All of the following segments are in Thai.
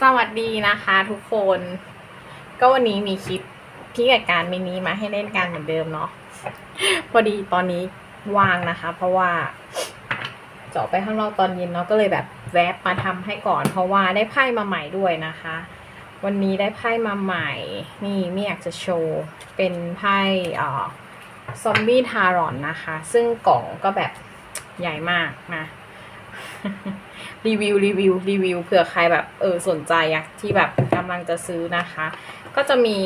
สวัสดีนะคะทุกคน ก็วันนี้มีคลิปที่จัดการมินิมาให้เล่นกันเหมือนเดิมเนาะพอดีตอนนี้ว่างนะคะ เพราะว่าจะออกไปข้างนอกตอนเย็นเนาะก็เลยแบบแวบมาทำให้ก่อน เพราะว่าได้ไพ่มาใหม่ด้วยนะคะ วันนี้ได้ไพ่มาใหม่ นี่ไม่อยากจะโชว์เป็นไพ่เอ่อซอมบี้ทารอนนะคะ ซึ่งกล่องก็แบบใหญ่มากนะ รีวิวรีวิวรีวิวเผื่อใครแบบเออสนใจอะที่แบบกำลังจะซื้อนะคะ ก็จะมี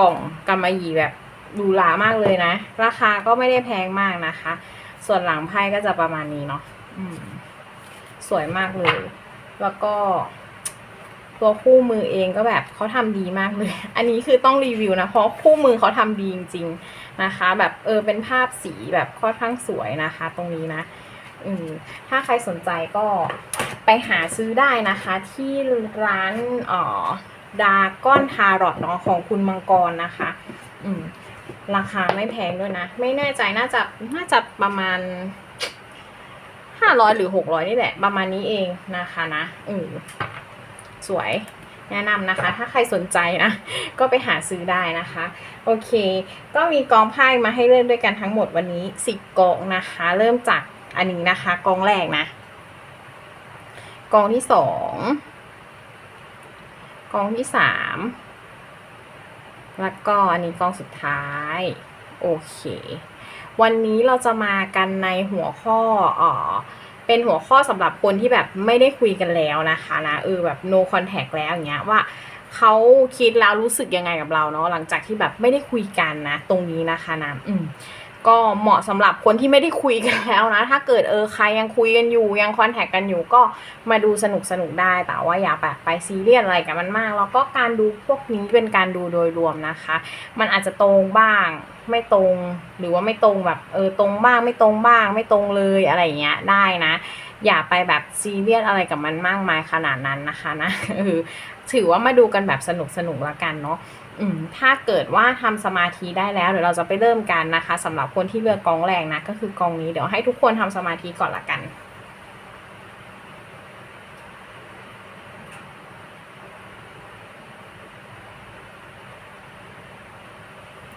กล่องกำมะหยี่แบบหรูหรามากเลยนะ ราคาก็ไม่ได้แพงมากนะคะ ส่วนหลังไพ่ก็จะประมาณนี้เนาะสวยมากเลย แล้วก็ ตัวคู่มือเองก็แบบเขาทำดีมากเลย อันนี้คือต้องรีวิวนะ เพราะคู่มือเขาทำดีจริงๆนะคะ แบบเออเป็นภาพสีแบบค่อนข้างสวยนะคะ ตรงนี้นะ อืมถ้าใครสนใจก็ ไปหาซื้อได้นะคะที่ร้านอ่อดาก้อนทารอดเนาะของคุณมังกรนะคะ อืมราคาไม่แพงด้วยนะ ไม่แน่ใจน่าจะน่าจะประมาณห้าร้อยหรือหกร้อยนี่แหละ ประมาณนี้เองนะคะนะอืมสวยแนะนำนะคะ ถ้าใครสนใจนะ ก็ไปหาซื้อได้นะคะ โอเค ก็มีกองไพ่มาให้เล่นด้วยกันทั้งหมดวันนี้สิบกองนะคะ เริ่มจากอันนี้นะคะ กองแรกนะ กองที่สองกองที่สามแล้วก็อันนี้กองสุดท้าย โอเค วันนี้เราจะมากันในหัวข้อเอ่อเป็นหัวข้อสำหรับคนที่แบบไม่ได้คุยกันแล้วนะคะนะเออแบบ no contact แล้วอย่างเงี้ยว่าเขาคิดแล้วรู้สึกยังไงกับเราเนาะหลังจากที่แบบไม่ได้คุยกันนะ ตรงนี้นะคะนะอืม ก็เหมาะสำหรับคนที่ไม่ได้คุยกันแล้วนะ ถ้าเกิดเออใครยังคุยกันอยู่ยังคอนแทคกันอยู่ก็มาดูสนุกสนุกได้ แต่ว่าอย่าแบบไปซีเรียสอะไรกับมันมาก แล้วก็การดูพวกนี้เป็นการดูโดยรวมนะคะ มันอาจจะตรงบ้างไม่ตรงหรือว่าไม่ตรงแบบเออตรงบ้างไม่ตรงบ้าง ไม่ตรงเลยอะไรอย่างเงี้ยได้นะ อย่าไปแบบซีเรียสอะไรกับมันมากมายขนาดนั้นนะคะนะเออถือว่ามาดูกันแบบสนุกสนุกละกันเนาะ ถ้าเกิดว่าทำสมาธิได้แล้วเดี๋ยวเราจะไปเริ่มกันนะคะสำหรับคนที่เลือกกองแรกนะก็คือกองนี้เดี๋ยวให้ทุกคนทำสมาธิก่อนละกัน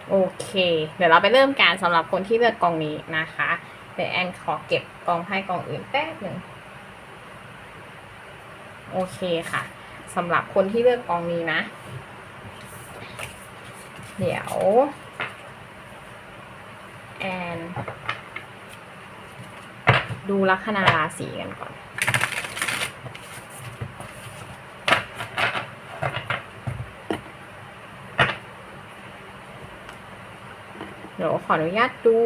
โอเค เดี๋ยวเราไปเริ่มการสำหรับคนที่เลือกกองนี้นะคะ เดี๋ยวแอนขอเก็บกองไพ่กองอื่นแป๊บหนึ่งโอเคค่ะสำหรับคนที่เลือกกองนี้นะ เดี๋ยว แอน ดูลัคนาราศีกันก่อนเดี๋ยวขออนุญาตดู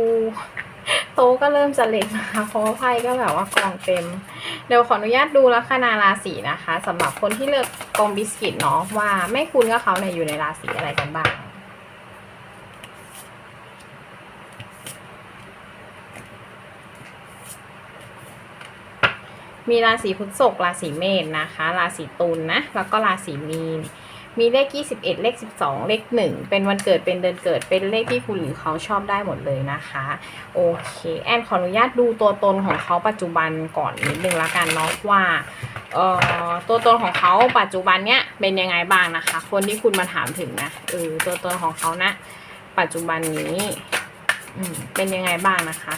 โต๊ะก็เริ่มจะเล็กนะคะเพราะไพ่ก็แบบว่ากองเต็ม เดี๋ยวขออนุญาตดูลัคนาราศีนะคะสำหรับคนที่เลือกกองบิสกิตเนาะว่าไม่คุ้นกับเขาเนี่ยอยู่ในราศีอะไรกันบ้าง มีราศีพฤษภราศีเมษนะคะ ราศีตุลนะ แล้วก็ราศีมีน มีเลข 21 เลข 12 เลข 1 เป็นวันเกิดเป็นเดือนเกิดเป็นเลขที่คุณหรือเขาชอบได้หมดเลยนะคะ โอเค แอนขออนุญาตดูตัวตนของเขาปัจจุบันก่อนนิดนึงละกันเนาะว่าเอ่อตัวตนของเขาปัจจุบันเนี้ยเป็นยังไงบ้างนะคะ คนที่คุณมาถามถึงนะเออตัวตนของเขานะ ปัจจุบันนี้อืมเป็นยังไงบ้างนะคะ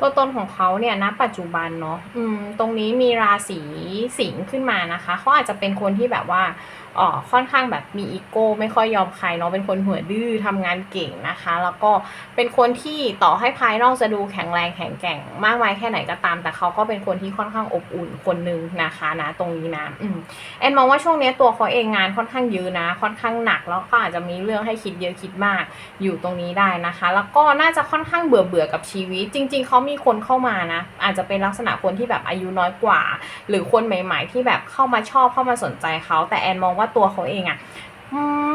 ตัวตนของเขาเนี่ยณปัจจุบันเนาะอืมตรงนี้มีราศีสิงห์ขึ้นมานะคะเขาอาจจะเป็นคนที่แบบว่าอ่อค่อนข้างแบบมีอีโก้ไม่ค่อยยอมใครเนาะเป็นคนหัวดื้อทำงานเก่งนะคะ แล้วก็เป็นคนที่ต่อให้ภายนอกจะดูแข็งแรงแข็งแกร่งมากมายแค่ไหนก็ตาม แต่เขาก็เป็นคนที่ค่อนข้างอบอุ่นคนนึงนะคะนะตรงนี้นะอืมแอนมองว่าช่วงนี้ตัวเขาเองงานค่อนข้างเยอะนะ ค่อนข้างหนักแล้วก็อาจจะมีเรื่องให้คิดเยอะคิดมากอยู่ตรงนี้ได้นะคะ แล้วก็น่าจะค่อนข้างเบื่อเบื่อกับชีวิต จริง ๆเขามีคนเข้ามานะ อาจจะเป็นลักษณะคนที่แบบอายุน้อยกว่า หรือคนใหม่ ๆ ที่แบบเข้ามาชอบเข้ามาสนใจเขาแต่แอนมองว่าตัวเขาเองอะ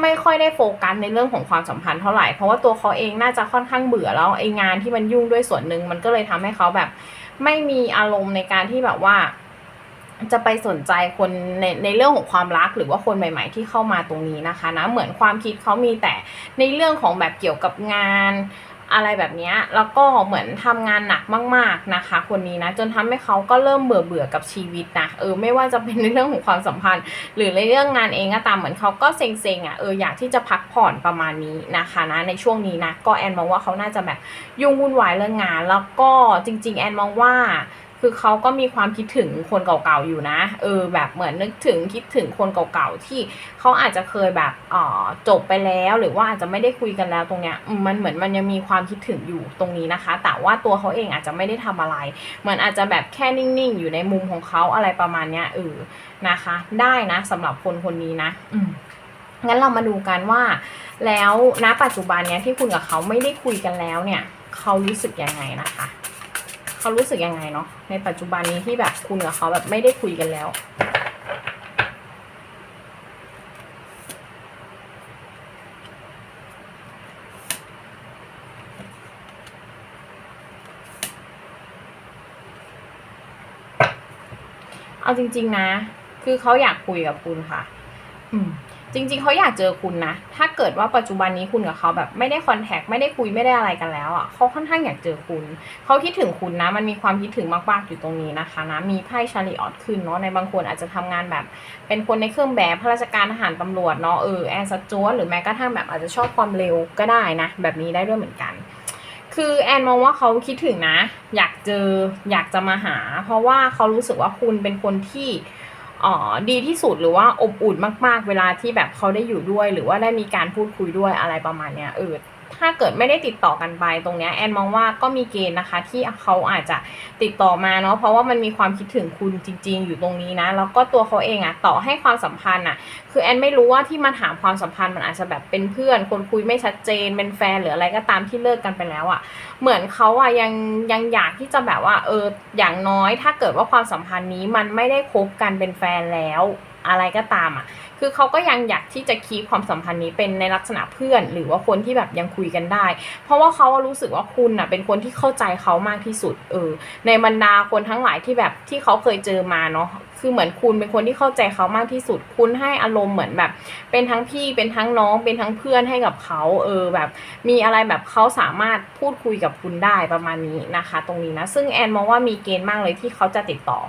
ไม่ค่อยได้โฟกัสในเรื่องของความสัมพันธ์เท่าไหร่ เพราะว่าตัวเขาเองน่าจะค่อนข้างเบื่อแล้วไองานที่มันยุ่งด้วยส่วนหนึ่งมันก็เลยทำให้เขาแบบ ไม่มีอารมณ์ในการที่แบบว่า จะไปสนใจคนในในเรื่องของความรักหรือว่าคนใหม่ ๆ ที่เข้ามาตรงนี้นะคะนะเหมือนความคิดเขามีแต่ในเรื่องของแบบเกี่ยวกับงาน อะไรแบบนี้แล้วก็เหมือนทำงานหนักมาก ๆนะคะ คนนี้นะจนทำให้เขาก็เริ่มเบื่อเบื่อกับชีวิตนะเออไม่ว่าจะเป็นในเรื่องของความสัมพันธ์ หรือในเรื่องงานเองก็ตามเหมือนเขาก็เซ็งๆอะเอออยากที่จะพักผ่อนประมาณนี้นะคะนะในช่วงนี้นะก็แอนมองว่าเขาน่าจะแบบยุ่งวุ่นวายเรื่องงาน แล้วก็จริง ๆ แอนมองว่า คือเขาก็มีความคิดถึงคนเก่าๆอยู่นะ เออ แบบเหมือนนึกถึงคิดถึงคนเก่าๆที่เขาอาจจะเคยแบบอ่อจบไปแล้วหรือว่าอาจจะไม่ได้คุยกันแล้วตรงเนี้ยมันเหมือนมันยังมีความคิดถึงอยู่ตรงนี้นะคะ แต่ว่าตัวเขาเองอาจจะไม่ได้ทำอะไรเหมือนอาจจะแบบแค่นิ่งๆ อยู่ในมุมของเขาอะไรประมาณเนี้ยเออนะคะ ได้นะสำหรับคนคนนี้นะ อืมงั้นเรามาดูกันว่า แล้วณปัจจุบันเนี้ยที่คุณกับเขาไม่ได้คุยกันแล้วเนี่ย เขารู้สึกยังไงนะคะ เขารู้สึกยังไงเนาะในปัจจุบันนี้ที่แบบคุณกับเขาแบบไม่ได้คุยกันแล้ว เอาจริง ๆ นะ คือเขาอยากคุยกับคุณค่ะ อืม จริงๆเขาอยากเจอคุณนะ ถ้าเกิดว่าปัจจุบันนี้คุณกับเขาแบบไม่ได้คอนแทคไม่ได้คุยไม่ได้อะไรกันแล้วอะเขาค่อนข้างอยากเจอคุณ เขาคิดถึงคุณนะ มันมีความคิดถึงมากๆอยู่ตรงนี้นะคะนะ มีไพ่ชาริออตขึ้นเนาะ ในบางคนอาจจะทำงานแบบ เป็นคนในเครื่องแบบข้าราชการทหารตำรวจเนาะ เออ แอร์สจวตหรือแม้กระทั่งแบบอาจจะชอบความเร็วก็ได้นะ แบบนี้ได้ด้วยเหมือนกัน คือแอนมองว่าเขาคิดถึงนะ อยากเจอ อยากจะมาหา เพราะว่าเขารู้สึกว่าคุณเป็นคนที่ อ๋อดีที่สุดหรือว่าอบอุ่นมาก ๆ เวลาที่แบบเขาได้อยู่ด้วย หรือว่าได้มีการพูดคุยด้วยอะไรประมาณเนี้ยเออ ถ้าเกิดไม่ได้ติดต่อกันไปตรงนี้แอนมองว่าก็มีเกณฑ์นะคะ ที่เขาอาจจะติดต่อมาเนาะเพราะว่ามันมีความคิดถึงคุณจริง ๆ อยู่ตรงนี้นะแล้วก็ตัวเขาเองอะต่อให้ความสัมพันธ์อะคือแอนไม่รู้ว่าที่มาถามความสัมพันธ์มันอาจจะแบบเป็นเพื่อน คนคุยไม่ชัดเจนเป็นแฟนหรืออะไรก็ตามที่เลิกกันไปแล้วอะเหมือนเขาอะยังยังอยากที่จะแบบว่าเอออย่างน้อย ถ้าเกิดว่าความสัมพันธ์นี้มันไม่ได้คบกันเป็นแฟนแล้วอะไรก็ตามอะ คือเขาก็ยังอยากที่จะคีปความสัมพันธ์นี้เป็นในลักษณะเพื่อน หรือว่าคนที่แบบยังคุยกันได้ เพราะว่าเขารู้สึกว่าคุณอะเป็นคนที่เข้าใจเขามากที่สุดเออในบรรดาคนทั้งหลายที่แบบที่เขาเคยเจอมาเนาะ คือเหมือนคุณเป็นคนที่เข้าใจเขามากที่สุด คุณให้อารมณ์เหมือนแบบ เป็นทั้งพี่เป็นทั้งน้องเป็นทั้งเพื่อนให้กับเขาเออแบบ มีอะไรแบบเขาสามารถพูดคุยกับคุณได้ประมาณนี้นะคะ ตรงนี้นะ ซึ่งแอนมองว่ามีเกณฑ์มากเลยที่เขาจะติดต่อ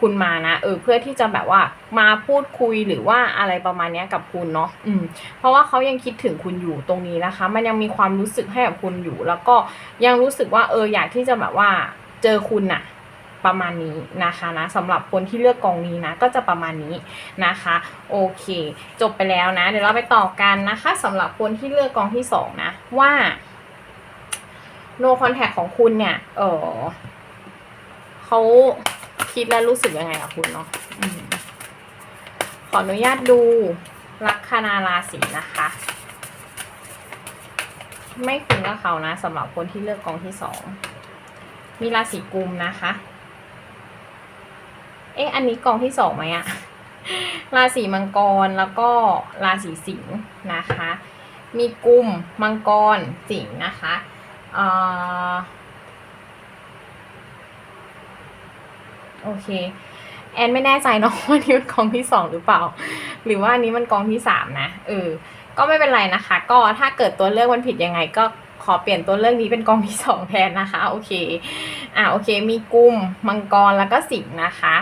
คุณมานะเออเพื่อที่จะแบบว่ามาพูดคุยหรือว่าอะไรประมาณนี้กับคุณเนาะอืมเพราะว่าเขายังคิดถึงคุณอยู่ตรงนี้นะคะ มันยังมีความรู้สึกให้กับคุณอยู่ แล้วก็ยังรู้สึกว่าเอออยากที่จะแบบว่าเจอคุณน่ะ ประมาณนี้นะคะนะสำหรับคนที่เลือกกองนี้นะก็จะประมาณนี้นะคะโอเค จบไปแล้วนะ เดี๋ยวเราไปต่อกันนะคะสำหรับคนที่เลือกกองที่สองนะว่า no contact ของคุณเนี่ย เออเขาคิดและรู้สึกยังไงกับคุณเนาะอขออนุญาตดูลัคนาราศีนะคะ ไม่คุ้นกับเขานะสำหรับคนที่เลือกกองที่สองมีราศีกุมนะคะ อ๊ะอันนี้กองที่สองไหมอะราศีมังกรแล้วก็ราศีสิงห์นะคะ มีกุมมังกรสิงห์นะคะเออโอเค แอนไม่แน่ใจเนาะว่านี่มันกองที่สองหรือเปล่า หรือว่าอันนี้มันกองที่สามนะเออก็ไม่เป็นไรนะคะ ก็ถ้าเกิดตัวเลือกมันผิดยังไง ก็ขอเปลี่ยนตัวเลือกนี้เป็นกองที่สองแทนนะคะ โอเค อ่าโอเค มีกุมมังกรแล้วก็สิงห์นะคะ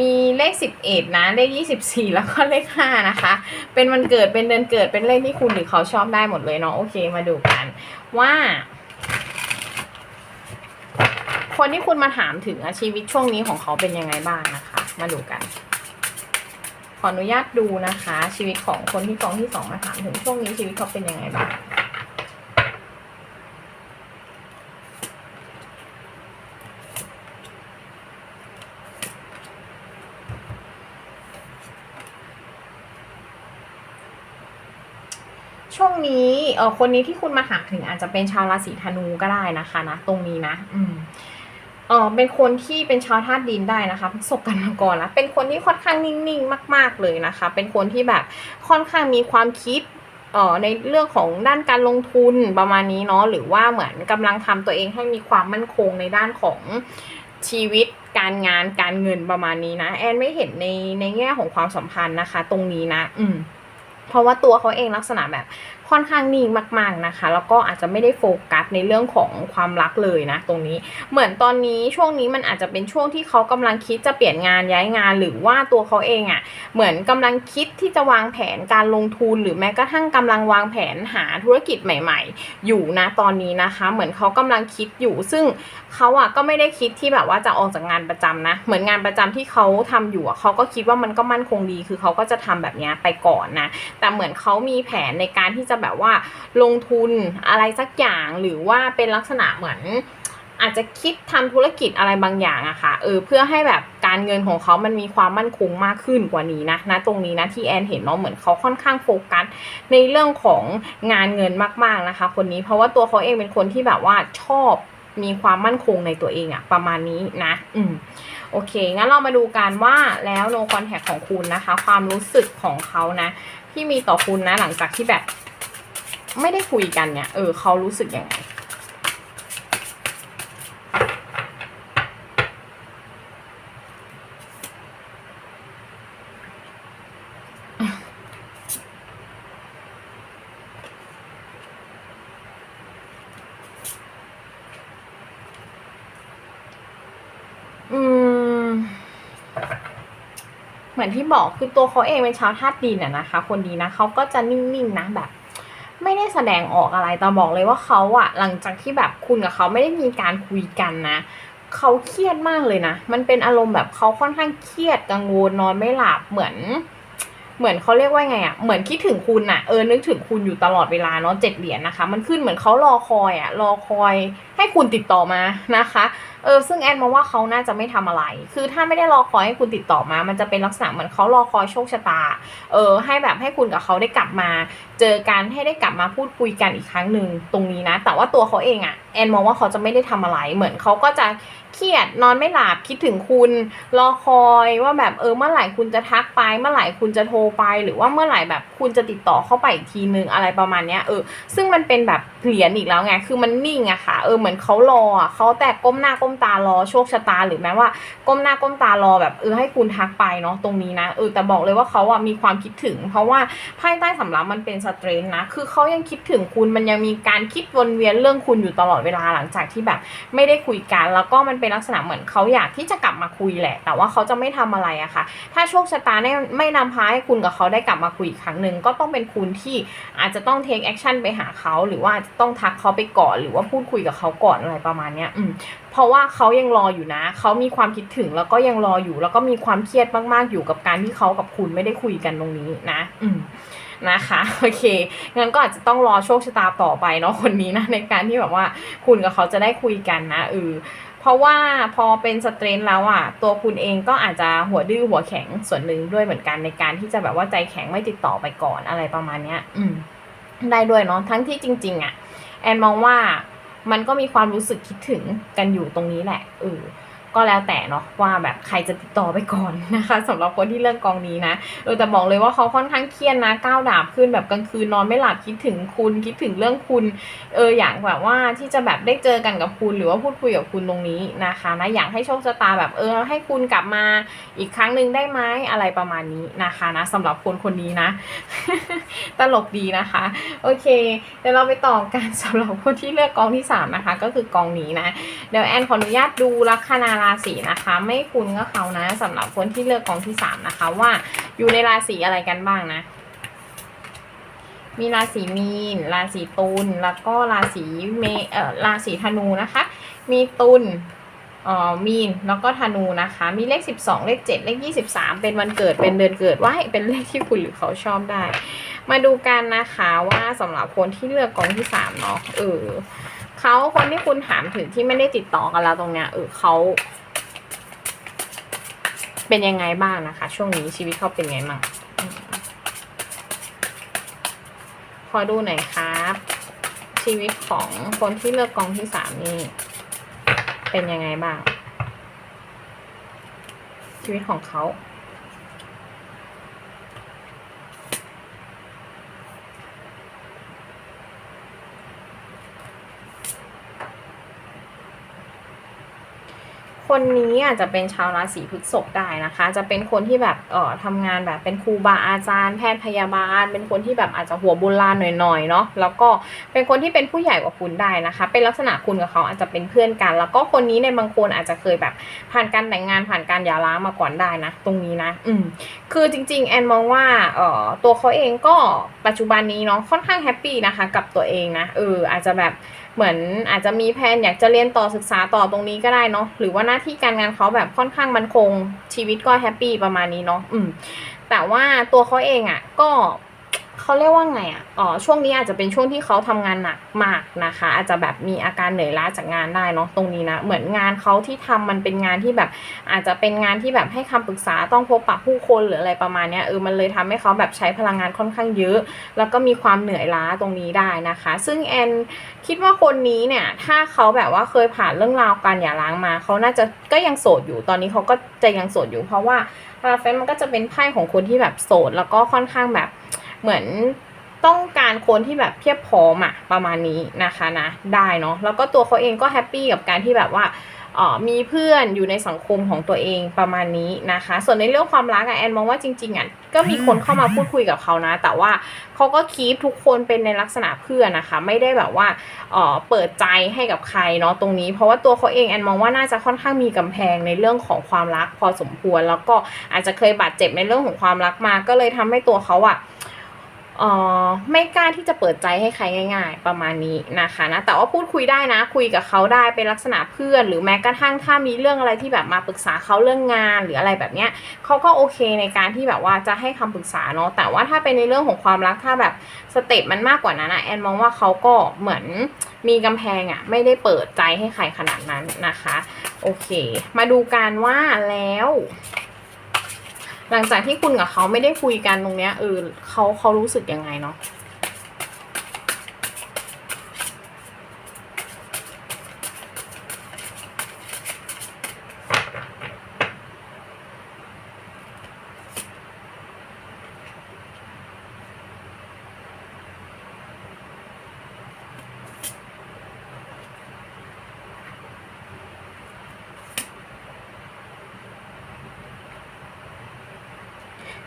มีเลขสิบเอ็ดนะ เลขยี่สิบสี่แล้วก็เลขห้านะคะ เป็นวันเกิดเป็นเดือนเกิดเป็นเลขที่คุณหรือเขาชอบได้หมดเลยเนาะโอเคมาดูกัน ว่า คนที่คุณมาถามถึงอะชีวิตช่วงนี้ของเขาเป็นยังไงบ้างนะคะ มาดูกัน ขออนุญาตดูนะคะ ชีวิตของคนที่กองที่สองมาถามถึงช่วงนี้ชีวิตเขาเป็นยังไงบ้าง นี้เออคนนี้ที่คุณมาถามถึงอาจจะเป็นชาวราศีธนูก็ได้นะคะนะตรงนี้นะ อืมเออเป็นคนที่เป็นชาวธาตุดินได้นะคะประสบการณ์มาก่อนแล้วเป็นคนที่ค่อนข้างนิ่งๆ มาก ๆเลยนะคะ เป็นคนที่แบบค่อนข้างมีความคิดเอ่อในเรื่องของด้านการลงทุนประมาณนี้เนาะหรือว่าเหมือนกำลังทำตัวเองให้มีความมั่นคงในด้านของชีวิตการงานการเงินประมาณนี้นะ แอนไม่เห็นในในแง่ของความสัมพันธ์นะคะ ตรงนี้นะ อืมเพราะว่าตัวเขาเองลักษณะแบบ ค่อนข้างนิ่งมาก ๆนะคะ แล้วก็อาจจะไม่ได้โฟกัสในเรื่องของความรักเลยนะ ตรงนี้เหมือนตอนนี้ช่วงนี้มันอาจจะเป็นช่วงที่เขากำลังคิดจะเปลี่ยนงานย้ายงาน หรือว่าตัวเขาเองอะ่ะเหมือนกำลังคิดที่จะวางแผนการลงทุน หรือแม้กระทั่งกำลังวางแผนหาธุรกิจใหม่ ๆ อยู่นะตอนนี้นะคะ เหมือนเขากำลังคิดอยู่ซึ่งเขาอะก็ไม่ได้คิดที่แบบว่าจะออกจากงานประจำนะเหมือนงานประจำที่เขาทำอยู่อะเขาก็คิดว่ามันก็มั่นคงดี คือเขาก็จะทำแบบนี้ไปก่อนนะแต่เหมือนเขามีแผนในการที่จะแบบว่าลงทุนอะไรสักอย่างหรือว่าเป็นลักษณะเหมือนอาจจะคิดทำธุรกิจอะไรบางอย่างอะค่ะเออเพื่อให้แบบการเงินของเขามันมีความมั่นคงมากขึ้นกว่านี้นะนะตรงนี้นะที่แอนเห็นเนาะเหมือนเขาค่อนข้างโฟกัสในเรื่องของงานเงินมากๆนะคะ คนนี้เพราะว่าตัวเขาเองเป็นคนที่แบบว่าชอบมีความมั่นคงในตัวเองอะประมาณนี้นะ อืมโอเค งั้นเรามาดูกันว่าแล้ว no contact ของคุณนะคะ ความรู้สึกของเขานะ ที่มีต่อคุณนะ หลังจากที่แบบ ไม่ได้คุยกันเนี่ย เออเขารู้สึกยังไงอืมเหมือนที่บอกคือตัวเขาเองเป็นชาวธาตุดินอะนะคะ คนดีนะเขาก็จะนิ่งๆนะแบบ ไม่ได้แสดงออกอะไรแต่บอกเลยว่าเขาอะหลังจากที่แบบคุณกับเขาไม่ได้มีการคุยกันนะเขาเครียดมากเลยนะ มันเป็นอารมณ์แบบเขาค่อนข้างเครียดกังวลนอนไม่หลับเหมือน เหมือนเขาเรียกว่าไงอะเหมือนคิดถึงคุณอะเออนึกถึงคุณอยู่ตลอดเวลาเนาะเจ็ดเหรียญนะคะ มันขึ้นเหมือนเขารอคอยอะรอคอยให้คุณติดต่อมานะคะเออซึ่งแอนมองว่าเขาน่าจะไม่ทำอะไร คือถ้าไม่ได้รอคอยให้คุณติดต่อมา มันจะเป็นลักษณะเหมือนเขารอคอยโชคชะตา เออให้แบบให้คุณกับเขาได้กลับมา เจอกันให้ได้กลับมาพูดคุยกันอีกครั้งหนึ่งตรงนี้นะ แต่ว่าตัวเขาเองอะแอนมองว่าเขาจะไม่ได้ทำอะไร เหมือนเขาก็จะ เครียด นอนไม่หลับคิดถึงคุณรอคอยว่าแบบเออเมื่อไหร่คุณจะทักไป เมื่อไหร่คุณจะโทรไป หรือว่าเมื่อไหร่แบบคุณจะติดต่อเข้าไปอีกทีนึงอะไรประมาณเนี้ยเออซึ่งมันเป็นแบบเหรียญอีกแล้วไงคือมันนิ่งอะค่ะเออเหมือนเขารออะเขาแต่ก้มหน้าก้มตารอโชคชะตาหรือแม้ว่าก้มหน้าก้มตารอแบบเออให้คุณทักไปเนาะตรงนี้นะเออแต่บอกเลยว่าเขาอะมีความคิดถึง เพราะว่าไพ่ใต้สำรับมันเป็นสเตรนนะคือเขายังคิดถึงคุณมันยังมีการคิดวนเวียนเรื่องคุณอยู่ตลอดเวลาหลังจากที่แบบไม่ได้คุยกันแล้วก็มันเป็นลักษณะเหมือนเขาอยากที่จะกลับมาคุยแหละ แต่ว่าเขาจะไม่ทำอะไรอะค่ะ ถ้าโชคชะตาไม่ไม่นำพาให้คุณกับเขาได้กลับมาคุยอีกครั้งหนึ่งก็ต้องเป็นคุณที่อาจจะต้อง take action ไปหาเขาหรือว่าาจจะต้องทักเขาไปก่อนหรือว่าพูดคุยกับเขาก่อนอะไรประมาณเนี้ยอืมเพราะว่าเขายังรออยู่นะ เขามีความคิดถึงแล้วก็ยังรออยู่ แล้วก็มีความเครียดมากๆอยู่กับการที่เขากับคุณไม่ได้คุยกันตรงนี้นะ อืมนะคะโอเคงั้นก็อาจจะต้องรอโชคชะตาต่อไปเนาะคนนี้นะในการที่แบบว่าคุณกับเขาจะได้คุยกันนะเออ เพราะว่าพอเป็นสเตรนแล้วอะ ตัวคุณเองก็อาจจะหัวดื้อหัวแข็งส่วนหนึ่งด้วยเหมือนกันในการที่จะแบบว่าใจแข็งไม่ติดต่อไปก่อนอะไรประมาณเนี้ย อืม ได้ด้วยเนาะทั้งที่จริง ๆ อะ แอนมองว่ามันก็มีความรู้สึกคิดถึงกันอยู่ตรงนี้แหละเออ ก็แล้วแต่เนาะว่าแบบใครจะติดต่อไปก่อนนะคะสำหรับคนที่เลือกกองนี้นะเออแต่บอกเลยว่าเขาค่อนข้างเครียดนะก้าวดาบขึ้นแบบกลางคืนนอนไม่หลับคิดถึงคุณคิดถึงเรื่องคุณเอออยากแบบว่าที่จะแบบได้เจอกันกับคุณ หรือว่าพูดคุยกับคุณตรงนี้นะคะนะอยากให้โชคชะตาแบบเออให้คุณกลับมาอีกครั้งหนึ่งได้ไหมอะไรประมาณนี้นะคะนะสำหรับคนคนนี้นะ ตลกดีนะคะ โอเคเดี๋ยวเราไปต่อกันสำหรับคนที่เลือกกองที่สามนะคะก็คือกองนี้นะเดี๋ยวแอนขออนุญาตดูลัคนาราศีนะคะ ไม่คุณก็เขานะสำหรับคนที่เลือกกองที่สามนะคะ ว่าอยู่ในราศีอะไรกันบ้างนะ มีราศีมีน ราศีตุลแล้วก็ราศีเมเอ่อราศีธนูนะคะ มีตุลเอ่อมีนแล้วก็ธนูนะคะ มีเลขสิบสองเลขเจ็ดเลขยี่สิบสามเป็นวันเกิดเป็นเดือนเกิดว่าให้เป็นเลขที่คุณหรือเขาชอบได้ มาดูกันนะคะว่าสำหรับคนที่เลือกกองที่สามเนาะเออ เขาคนที่คุณถามถึงที่ไม่ได้ติดต่อกันแล้วตรงเนี้ยเออเขา เป็นยังไงบ้างนะคะ ช่วงนี้ชีวิตเขาเป็นไงบ้างอืมขอดูหน่อยครับ ชีวิตของคนที่เลือกกองที่สามนี่เป็นยังไงบ้าง ชีวิตของเขา คนนี้อาจจะเป็นชาวราศีพฤษภได้นะคะ จะเป็นคนที่แบบเอ่อทำงานแบบเป็นครูบาอาจารย์ แพทย์พยาบาล เป็นคนที่แบบอาจจะหัวโบราณหน่อยๆเนาะแล้วก็เป็นคนที่เป็นผู้ใหญ่กว่าคุณได้นะคะ เป็นลักษณะคุณกับเขาอาจจะเป็นเพื่อนกัน แล้วก็คนนี้ในบางคนอาจจะเคยแบบผ่านการแต่งงานผ่านการหย่าร้างมาก่อนได้นะ ตรงนี้นะ อืมคือจริง ๆ แอนมองว่าเอ่อตัวเขาเองก็ปัจจุบันนี้เนาะค่อนข้างแฮปปี้นะคะ กับตัวเองนะเอออาจจะแบบ เหมือนอาจจะมีแผนอยากจะเรียนต่อศึกษาต่อตรงนี้ก็ได้เนาะหรือว่าหน้าที่การงานเขาแบบค่อนข้างมั่นคงชีวิตก็แฮปปี้ประมาณนี้เนาะอืมแต่ว่าตัวเขาเองอะ่ะก็ เขาเรียกว่าไงอะ อ๋อ ช่วงนี้อาจจะเป็นช่วงที่เขาทำงานหนักมากนะคะ อาจจะแบบมีอาการเหนื่อยล้าจากงานได้เนาะตรงนี้นะ เหมือนงานเขาที่ทำมันเป็นงานที่แบบ อาจจะเป็นงานที่แบบให้คำปรึกษาต้องพบปะผู้คนหรืออะไรประมาณเนี้ยเออ มันเลยทำให้เขาแบบใช้พลังงานค่อนข้างเยอะ แล้วก็มีความเหนื่อยล้าตรงนี้ได้นะคะ ซึ่งแอนคิดว่าคนนี้เนี่ย ถ้าเขาแบบว่าเคยผ่านเรื่องราวการหย่าร้างมา เขาน่าจะก็ยังโสดอยู่ ตอนนี้เขาก็จะยังโสดอยู่ เพราะว่าพาราเฟนมันก็จะเป็นไพ่ของคนที่แบบโสด แล้วก็ค่อนข้างแบบ เหมือนต้องการคนที่แบบเพียบพร้อมอะประมาณนี้นะคะนะได้เนาะแล้วก็ตัวเขาเองก็แฮปปี้กับการที่แบบว่าออมีเพื่อนอยู่ในสังคมของตัวเองประมาณนี้นะคะ ส่วนในเรื่องความรักอะแอนมองว่าจริงๆอะก็มีคนเข้ามาพูดคุยกับเขานะ แต่ว่าเขาก็คีปทุกคนเป็นในลักษณะเพื่อนนะคะ ไม่ได้แบบว่าเออเปิดใจให้กับใครเนาะตรงนี้ เพราะว่าตัวเขาเองแอนมองว่าน่าจะค่อนข้างมีกำแพงในเรื่องของความรักพอสมควร แล้วก็อาจจะเคยบาดเจ็บในเรื่องของความรักมา ก็เลยทำให้ตัวเขาอะ ออไม่กล้าที่จะเปิดใจให้ใครง่าย ๆ ประมาณนี้นะคะนะแต่ว่าพูดคุยได้นะ คุยกับเขาได้เป็นลักษณะเพื่อน หรือแม้กระทั่งถ้ามีเรื่องอะไรที่แบบมาปรึกษาเขาเรื่องงานหรืออะไรแบบเนี้ยเขาก็โอเคในการที่แบบว่าจะให้คำปรึกษาเนาะแต่ว่าถ้าเป็นในเรื่องของความรักถ้าแบบสเต็ปมันมากกว่านั้นนะแอนมองว่าเขาก็เหมือนมีกำแพงอะ่ะไม่ได้เปิดใจให้ใครขนาดนั้นนะคะ โอเค มาดูกันว่าแล้ว หลังจากที่คุณกับเขาไม่ได้คุยกันตรงเนี้ยเออเขาเขารู้สึกยังไงเนาะ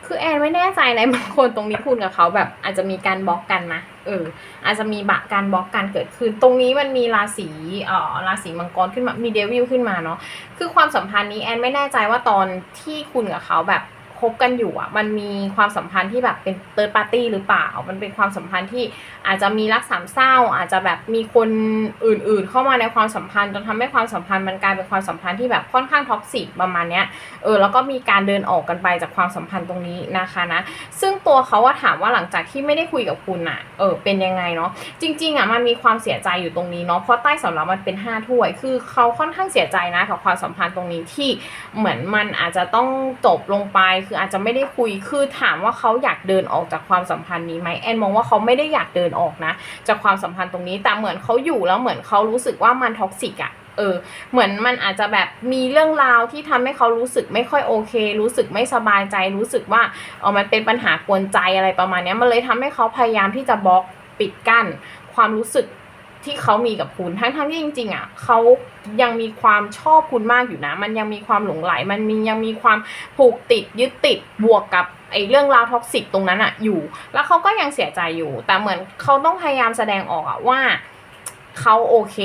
คือแอน ไม่แน่ใจในบางคนตรงนี้คุณกับเขาแบบอาจจะมีการบล็อกกันนะเอออาจจะมีบะการบล็อกกันเกิดขึ้น ตรงนี้มันมีราศีเอ่อราศีมังกรขึ้นมามีเดวิลขึ้นมาเนาะคือความสัมพันธ์นี้แอนไม่แน่ใจว่าตอนที่คุณกับเขาแบบ คบกันอยู่อะ มันมีความสัมพันธ์ที่แบบเป็นเติร์ดปาร์ตี้หรือเปล่า มันเป็นความสัมพันธ์ที่อาจจะมีรักสามเศร้า อาจจะแบบมีคนอื่น ๆ เข้ามาในความสัมพันธ์จนทำให้ความสัมพันธ์มันกลายเป็นความสัมพันธ์ที่แบบค่อนข้างท็อกซิกประมาณเนี้ยเออแล้วก็มีการเดินออกกันไปจากความสัมพันธ์ตรงนี้นะคะนะซึ่งตัวเขาว่าถามว่าหลังจากที่ไม่ได้คุยกับคุณอะเออเป็นยังไงเนาะจริง ๆอะมันมีความเสียใจอยู่ตรงนี้เนาะเพราะใต้สำรับมันเป็นห้าถ้วย คือเขาค่อนข้างเสียใจนะกับความสัมพันธ์ตรงนี้ที่เหมือนมันอาจจะต้องจบลงไปคืออาจจะไม่ได้คุยคือถามว่าเขาอยากเดินออกจากความสัมพันธ์นี้ไหมแอนมองว่าเขาไม่ได้อยากเดินออกนะ จากความสัมพันธ์ตรงนี้แต่เหมือนเขาอยู่แล้วเหมือนเขารู้สึกว่ามันท็อกซิกอะเออเหมือนมันอาจจะแบบมีเรื่องราวที่ทำให้เขารู้สึกไม่ค่อยโอเค รู้สึกไม่สบายใจรู้สึกว่าเออมันเป็นปัญหากวนใจอะไรประมาณนี้มันเลยทำให้เขาพยายามที่จะบล็อกปิดกั้นความรู้สึก ที่เขามีกับคุณ ทั้งๆที่จริงๆอะเขายังมีความชอบคุณมากอยู่นะ มันยังมีความหลงไหล มันมียังมีความผูกติดยึดติดบวกกับไอ้เรื่องราวท็อกซิกตรงนั้นอะอยู่ แล้วเขาก็ยังเสียใจอยู่ แต่เหมือนเขาต้องพยายามแสดงออกอะว่า เขาโอเค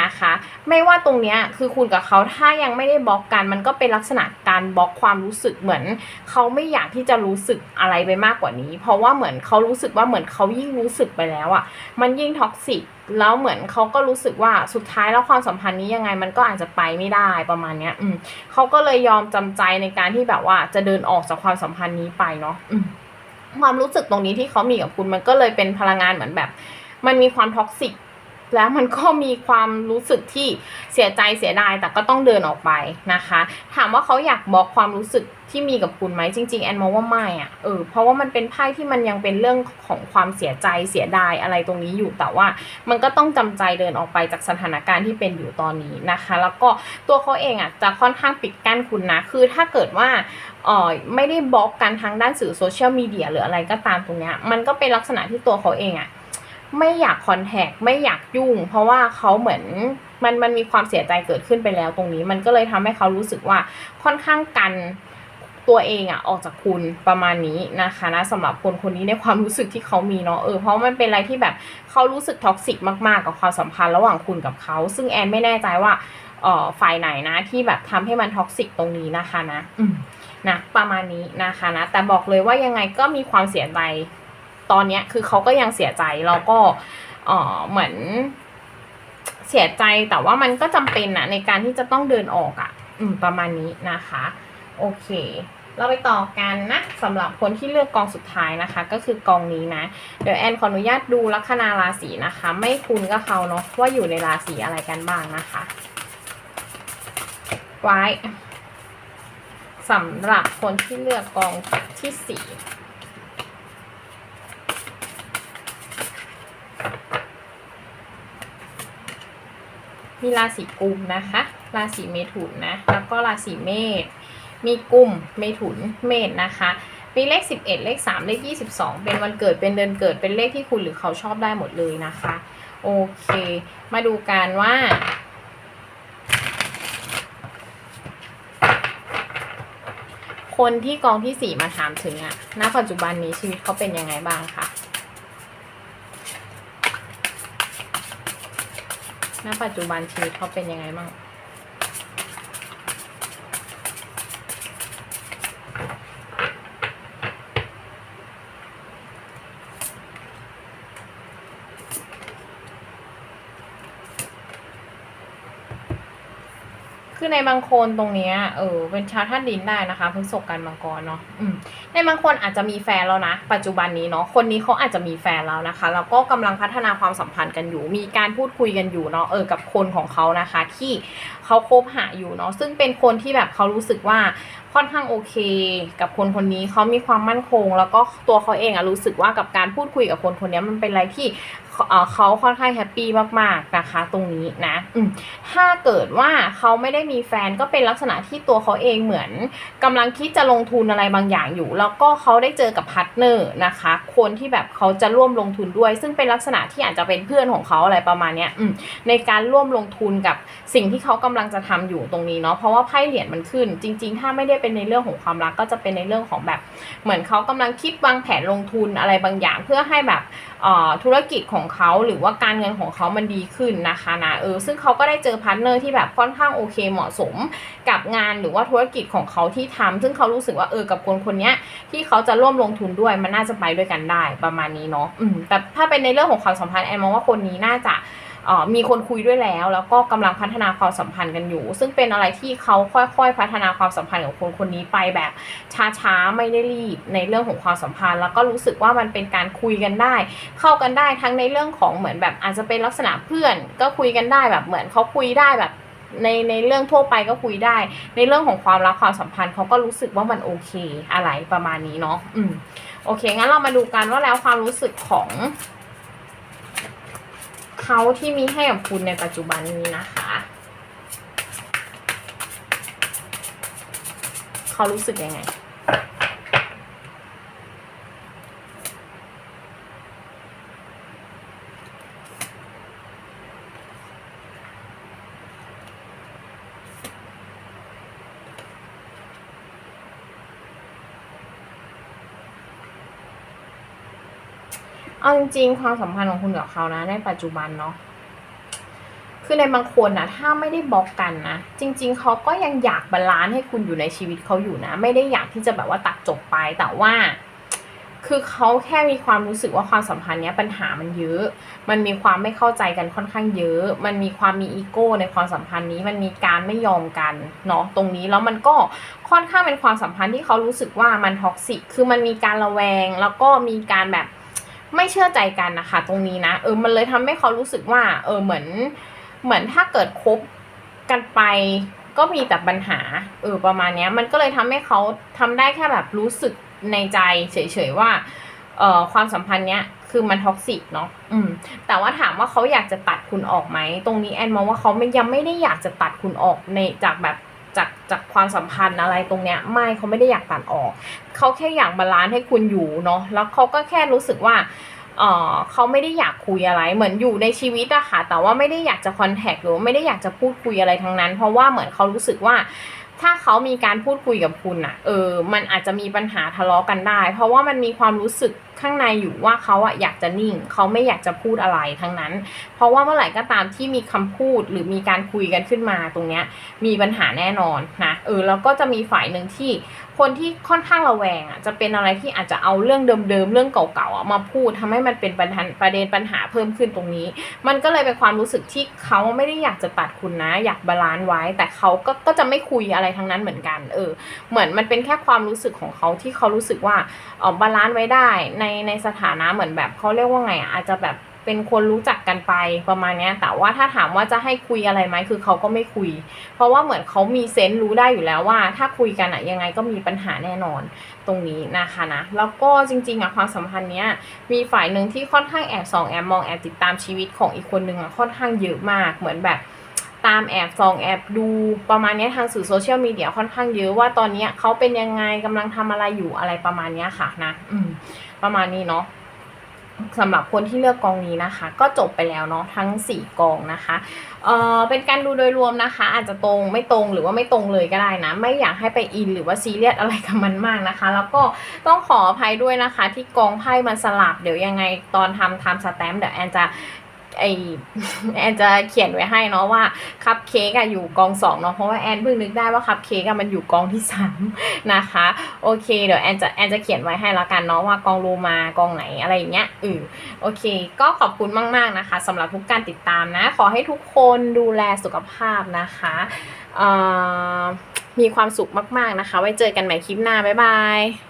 นะคะ ไม่ว่าตรงเนี้ยคือคุณกับเขาถ้ายังไม่ได้บล็อกกัน มันก็เป็นลักษณะการบล็อกความรู้สึกเหมือนเขาไม่อยากที่จะรู้สึกอะไรไปมากกว่านี้ เพราะว่าเหมือนเขารู้สึกว่าเหมือนเขายิ่งรู้สึกไปแล้วอะ่ะ มันยิ่งท็อกซิกแล้วเหมือนเขาก็รู้สึกว่าสุดท้ายแล้วความสัมพันธ์นี้ยังไงมันก็อาจจะไปไม่ได้ประมาณเนี้ย อืมเขาก็เลยยอมจำใจในการที่แบบว่าจะเดินออกจากความสัมพันธ์นี้ไปเนาะอืมความรู้สึกตรงนี้ที่เขามีกับคุณมันก็เลยเป็นพลังงานเหมือนแบบ มันมีความท็อกซิก แล้วมันก็มีความรู้สึกที่เสียใจเสียดายแต่ก็ต้องเดินออกไปนะคะ ถามว่าเขาอยากบอกความรู้สึกที่มีกับคุณไหมจริงๆแอนมองว่าไม่อะ่ะเออเพราะว่ามันเป็นไพ่ที่มันยังเป็นเรื่องของความเสียใจเสียดายอะไรตรงนี้อยู่แต่ว่า มันก็ต้องจำใจเดินออกไปจากสถานการณ์ที่เป็นอยู่ตอนนี้นะคะ แล้วก็ตัวเขาเองอะจะค่อนข้างปิดกั้นคุณนะคือถ้าเกิดว่าเออไม่ได้บล็อกกันทางด้านสื่อโซเชียลมีเดียหรืออะไรก็ตามตรงเนี้ยมันก็เป็นลักษณะที่ตัวเขาเองอะ ไม่อยากคอนแทคไม่อยากยุ่ง เพราะว่าเขาเหมือนมันมันมีความเสียใจเกิดขึ้นไปแล้วตรงนี้ มันก็เลยทำให้เขารู้สึกว่าค่อนข้างกันตัวเองอะออกจากคุณประมาณนี้นะคะนะสำหรับคนคนนี้ในความรู้สึกที่เขามีเนาะเออเพราะมันเป็นอะไรที่แบบเขารู้สึกท็อกซิกมากๆ กับความสัมพันธ์ระหว่างคุณกับเขา ซึ่งแอนไม่แน่ใจว่าเออฝ่ายไหนนะที่แบบทำให้มันท็อกซิกตรงนี้นะคะนะอืมนะประมาณนี้นะคะนะแต่บอกเลยว่ายังไงก็มีความเสียใจ ตอนเนี้ยคือเขาก็ยังเสียใจแล้วก็เออเหมือนเสียใจแต่ว่ามันก็จำเป็นนะในการที่จะต้องเดินออกอะ่ะ อืมประมาณนี้นะคะ โอเค เราไปต่อกันนะสำหรับคนที่เลือกกองสุดท้ายนะคะ ก็คือกองนี้นะ เดี๋ยวแอนขออนุญาตดูลัคนาราศีนะคะ ไม่คุณก็เขาเนาะว่าอยู่ในราศีอะไรกันบ้างนะคะไว้สำหรับคนที่เลือกกองที่สี่ มีราศีกุมนะคะ ราศีเมถุนนะ แล้วก็ราศีเมษ มีกุม เมถุน เมษนะคะ มีเลข 11 เลข 3 เลข 22 เป็นวันเกิด เป็นเดือนเกิด เป็นเลขที่คุณหรือเขาชอบได้หมดเลยนะคะ โอเค มาดูกันว่า คนที่กองที่ 4 มาถามถึงอะณปัจจุบันนี้ชีวิตเขาเป็นยังไงบ้างคะ ณปัจจุบันชีวิตเขาเป็นยังไงบ้าง คือในบางคนตรงเนี้ยเออเป็นชาวธาตุดินได้นะคะพฤษภกันมังกรเนาะในบางคนอาจจะมีแฟนแล้วนะ ปัจจุบันนี้เนาะคนนี้เขาอาจจะมีแฟนแล้วนะคะ แล้วก็กำลังพัฒนาความสัมพันธ์กันอยู่ มีการพูดคุยกันอยู่เนาะเออกับคนของเขานะคะ ที่เขาคบหาอยู่เนาะซึ่งเป็นคนที่แบบเขารู้สึกว่า ค่อนข้างโอเค กับคนคนนี้เขามีความมั่นคง แล้วก็ตัวเขาเองอะรู้สึกว่ากับการพูดคุยกับคนคนนี้มันเป็นอะไรที่เขาค่อนข้างแฮปปี้มากๆนะคะ ตรงนี้นะถ้าเกิดว่าเขาไม่ได้มีแฟนก็เป็นลักษณะที่ตัวเขาเองเหมือนกำลังคิดจะลงทุนอะไรบางอย่างอยู่ แล้วก็เขาได้เจอกับพาร์ทเนอร์นะคะ คนที่แบบเขาจะร่วมลงทุนด้วย ซึ่งเป็นลักษณะที่อาจจะเป็นเพื่อนของเขาอะไรประมาณนี้ในการร่วมลงทุนกับสิ่งที่เขากำลังจะทำอยู่ตรงนี้เนาะเพราะว่าไพ่เหรียญมันขึ้น จริง ๆ ถ้าไม่ได้เป็นในเรื่องของความรักก็จะเป็นในเรื่องของแบบ เหมือนเขากำลังคิดวางแผนลงทุนอะไรบางอย่าง เพื่อให้แบบธุรกิจของเขาหรือว่าการเงินของเขามันดีขึ้นนะคะนะเออซึ่งเขาก็ได้เจอพาร์ทเนอร์ที่แบบค่อนข้างโอเคเหมาะสมกับงานหรือว่าธุรกิจของเขาที่ทำซึ่งเขารู้สึกว่าเออกับคนคนนี้ที่เขาจะร่วมลงทุนด้วยมันน่าจะไปด้วยกันได้ประมาณนี้เนาะแต่ถ้าเป็นในเรื่องของความสัมพันธ์แอนมองว่าคนนี้น่าจะ มีคนคุยด้วยแล้ว แล้วก็กำลังพัฒนาความสัมพันธ์กันอยู่ ซึ่งเป็นอะไรที่เขาค่อยๆพัฒนาความสัมพันธ์กับคนคนนี้ไปแบบช้าๆไม่ได้รีบในเรื่องของความสัมพันธ์ แล้วก็รู้สึกว่ามันเป็นการคุยกันได้ เข้ากันได้ทั้งในเรื่องของเหมือนแบบอาจจะเป็นลักษณะเพื่อน ก็คุยกันได้แบบเหมือนเขาคุยได้แบบในในเรื่องทั่วไปก็คุยได้ ในเรื่องของความรักความสัมพันธ์เขาก็รู้สึกว่ามันโอเคอะไรประมาณนี้เนาะอืมโอเคงั้นเรามาดูกันว่าแล้วความรู้สึกของ เขาที่มีให้กับคุณในปัจจุบันนี้นะคะ เขารู้สึกยังไง จริงๆความสัมพันธ์ของคุณกับเขานะ ในปัจจุบันเนาะคือในบางคนนะถ้าไม่ได้บล็อกกันนะ จริง ๆเขาก็ยังอยากบาลานซ์ให้คุณอยู่ในชีวิตเขาอยู่นะ ไม่ได้อยากที่จะแบบว่าตัดจบไปแต่ว่าคือเขาแค่มีความรู้สึกว่าความสัมพันธ์เนี้ยปัญหามันเยอะ มันมีความไม่เข้าใจกันค่อนข้างเยอะ มันมีความมีอีโก้ในความสัมพันธ์นี้ มันมีการไม่ยอมกันเนาะตรงนี้แล้วมันก็ค่อนข้างเป็นความสัมพันธ์ที่เขารู้สึกว่ามันท็อกซิก คือมันมีการระแวง แล้วก็มีการแบบ ไม่เชื่อใจกันนะคะ ตรงนี้นะเออมันเลยทำให้เขารู้สึกว่า เออเหมือน เหมือนถ้าเกิดคบกันไป ก็มีแต่ปัญหาเออประมาณเนี้ยมันก็เลยทำให้เขาทำได้แค่แบบรู้สึกในใจเฉยๆว่าเอ่อความสัมพันธ์เนี้ยคือมันท็อกซิกเนาะอืม แต่ว่าถามว่าเขาอยากจะตัดคุณออกไหม ตรงนี้แอนมองว่าเขาไม่ยังไม่ได้อยากจะตัดคุณออกในจากแบบ จากจากความสัมพันธ์อะไรตรงเนี้ยไม่เขาไม่ได้อยากตัดออก เขาแค่อยากบาลานซ์ให้คุณอยู่เนาะแล้วเขาก็แค่รู้สึกว่าเออเขาไม่ได้อยากคุยอะไร เหมือนอยู่ในชีวิตอะค่ะ แต่ว่าไม่ได้อยากจะคอนแทคหรือไม่ได้อยากจะพูดคุยอะไรทั้งนั้น เพราะว่าเหมือนเขารู้สึกว่า ถ้าเขามีการพูดคุยกับคุณอะเออ มันอาจจะมีปัญหาทะเลาะกันได้ เพราะว่ามันมีความรู้สึก ข้างในอยู่ว่าเขาอะอยากจะนิ่ง เขาไม่อยากจะพูดอะไรทั้งนั้น เพราะว่าเมื่อไหร่ก็ตามที่มีคำพูดหรือมีการคุยกันขึ้นมาตรงเนี้ยมีปัญหาแน่นอนนะเออแล้วก็จะมีฝ่ายหนึ่งที่คนที่ค่อนข้างระแวงอะจะเป็นอะไรที่อาจจะเอาเรื่องเดิมๆเรื่องเก่าๆมาพูดทำให้มันเป็นประเด็นประเด็นปัญหาเพิ่มขึ้นตรงนี้ มันก็เลยเป็นความรู้สึกที่เขาไม่ได้อยากจะตัดคุณนะ อยากบาลานซ์ไว้ แต่เขาก็ก็จะไม่คุยอะไรทั้งนั้นเหมือนกัน เออ เหมือนมันเป็นแค่ความรู้สึกของเขาที่เขารู้สึกว่าเออบาลานซ์ไว้ได้ในในสถานะเหมือนแบบเขาเรียกว่าไงอาจจะแบบเป็นคนรู้จักกันไปประมาณนี้แต่ว่าถ้าถามว่าจะให้คุยอะไรไหมคือเขาก็ไม่คุย เพราะว่าเหมือนเขามีเซนส์รู้ได้อยู่แล้วว่า ถ้าคุยกันอะยังไงก็มีปัญหาแน่นอนตรงนี้นะคะนะแล้วก็จริงๆอะความสัมพันธ์เนี้ยมีฝ่ายหนึ่งที่ค่อนข้างแอบส่องแอบมองแอบติดตามชีวิตของอีกคนหนึ่งอะค่อนข้างเยอะมากเหมือนแบบ ตามแอบส่องแอบดูประมาณนี้ทางสื่อโซเชียลมีเดียค่อนข้างเยอะว่าตอนนี้เขาเป็นยังไงกำลังทำอะไรอยู่อะไรประมาณนี้ค่ะนะอืประมาณนี้เนาะสำหรับคนที่เลือกกองนี้นะคะ ก็จบไปแล้วเนาะทั้ง 4 กองนะคะเออเป็นการดูโดยรวมนะคะ อาจจะตรงไม่ตรงหรือว่าไม่ตรงเลยก็ได้นะ ไม่อยากให้ไปอินหรือว่าซีเรียสอะไรกับมันมากนะคะ แล้วก็ต้องขออภัยด้วยนะคะ ที่กองไพ่มันสลับเดี๋ยวยังไงตอนทำทำสแตมป์เดี๋ยวแอนจะ ไอแอนจะเขียนไว้ให้เนาะว่าคัพเค้กอะอยู่กองสองเนาะเพราะว่าแอนเพิ่งนึกได้ว่าคัพเค้กอะมันอยู่กองที่สามนะคะโอเคเดี๋ยวแอนจะแอนจะเขียนไว้ให้แล้วกันเนาะว่ากองโลมากองไหนอะไรอย่างเงี้ยอือโอเค ก็ขอบคุณมาก ๆนะคะสำหรับทุกการติดตามนะ ขอให้ทุกคนดูแลสุขภาพนะคะมีความสุขมาก ๆนะคะ ไว้เจอกันใหม่คลิปหน้าบ๊ายบาย